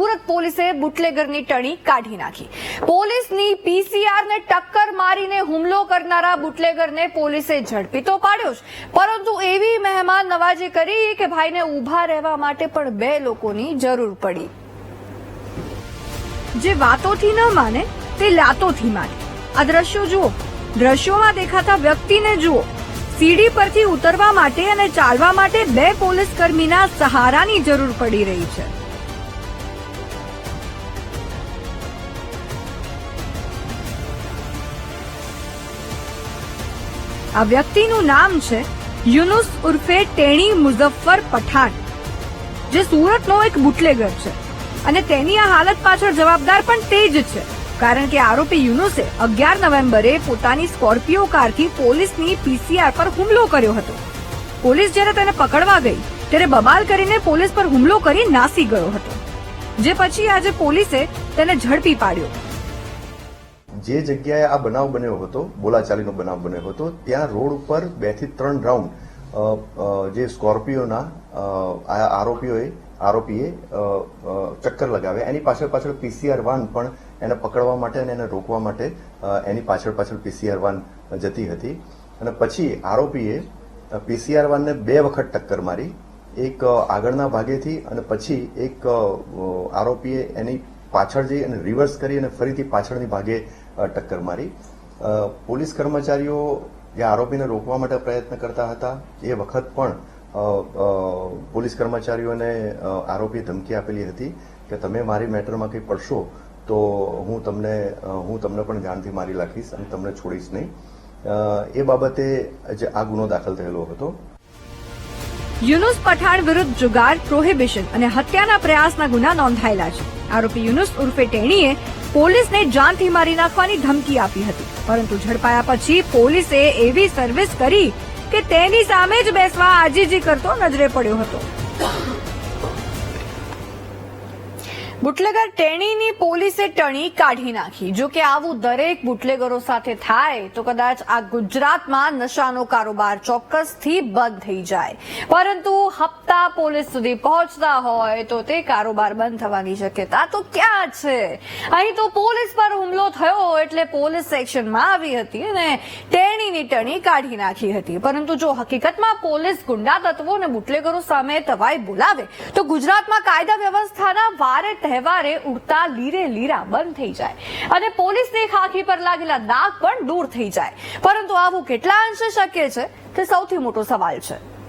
સુરત પોલીસે બુટલેગરની ટણી કાઢી નાખી. પોલીસની પીસીઆરને ટક્કર મારીને હુમલો કરનારા બુટલેગરને પોલીસે ઝડપી તો પાડ્યો જ પરંતુ એવી મહેમાન નવાજી કરી કે ભાઈને ઊભા રહેવા માટે પણ બે લોકોની જરૂર પડી. જે વાતોથી ન માને, તે લાતોથી માને. આ દ્રશ્યો જુઓ. દ્રશ્યોમાં દેખાતા વ્યક્તિને જુઓ. સીડી પરથી ઉતરવા માટે અને ચાલવા માટે બે પોલીસ કર્મીના સહારાની જરૂર પડી રહી છે. આ વ્યક્તિનું નામ છે યુનુસ ઉર્ફે ટેણી મુઝફ્ફર પઠાણ, જે સુરતનો એક બુટલેગર છે. અને તેની આ હાલત પાછળ જવાબદાર પણ તે જ છે, કારણ કે આરોપી યુનુસે અગિયાર નવેમ્બરે પોતાની સ્કોર્પિયો કારથી પોલીસની પીસીઆર પર હુમલો કર્યો હતો. પોલીસ જ્યારે તેને પકડવા ગઈ, ત્યારે બબાલ કરીને પોલીસ પર હુમલો કરી નાસી ગયો હતો. જે પછી આજે પોલીસે તેને ઝડપી પાડ્યો. જે જગ્યાએ આ બનાવ બન્યો હતો, બોલાચાલીનો બનાવ બન્યો હતો, ત્યાં રોડ ઉપર બેથી ત્રણ રાઉન્ડ જે સ્કોર્પિયોના આરોપીઓએ, આરોપીએ ચક્કર લગાવ્યા. એની પાછળ પાછળ પીસીઆર વાન પણ એને પકડવા માટે અને એને રોકવા માટે એની પાછળ પાછળ પીસીઆર વાન જતી હતી. અને પછી આરોપીએ પીસીઆર વાનને બે વખત ટક્કર મારી. એક આગળના ભાગેથી અને પછી એક આરોપીએ એની પાછળ જઈ અને રિવર્સ કરી અને ફરીથી પાછળની ભાગે ટક્કર મારી. પોલીસ કર્મચારીઓ જે આરોપીને રોકવા માટે પ્રયત્ન કરતા હતા, એ વખત પણ પોલીસ કર્મચારીઓને આરોપીએ ધમકી આપેલી હતી કે તમે મારી મેટરમાં કંઈ પડશો, તો હું તમને હું તમને પણ જાનથી મારી નાખીશ અને તમને છોડીશ નહીં. એ બાબતે જે આ ગુનો દાખલ થયેલો હતો. યુનુસ પઠાણ વિરુદ્ધ જુગાર, પ્રોહિબિશન અને હત્યાના પ્રયાસના ગુના નોંધાયેલા છે. આરોપી યુનુસ ઉર્ફે ટેણીએ પોલીસને જાનથી મારી નાખવાની ધમકી આપી હતી. પરંતુ ઝડપાયા પછી પોલીસે એવી સર્વિસ કરી કે તેની સામે જ બેસવા આજીજી કરતો નજરે પડ્યો હતો. બુટલેગર ટેણીની પોલીસે ટણી કાઢી નાખી. જો કે આવું દરેક બુટલેગરો સાથે થાય, તો કદાચ આ ગુજરાતમાં નશાનો કારોબાર ચોક્કસથી બંધ થઈ જાય. પરંતુ હપ્તા પોલીસ સુધી પહોંચતા હોય, તો તે કારોબાર બંધ થવાની શક્યતા તો ક્યાં છે? અહીં તો પોલીસ પર હુમલો થયો એટલે પોલીસ સેક્શનમાં આવી હતી અને ટેણીની ટણી કાઢી નાખી હતી. પરંતુ જો હકીકતમાં પોલીસ ગુંડા તત્વો અને બુટલેગરો સામે તવાઈ બોલાવે, તો ગુજરાતમાં કાયદા વ્યવસ્થાના વારે તહેવારે ઉડતા લીરે લીરા બંધ થઈ જાય. અને પોલીસની ખાખી પર લાગેલા દાગ પણ દૂર થઈ જાય. પરંતુ આવું કેટલા અંશે શક્ય છે? તે સૌથી મોટો સવાલ છે.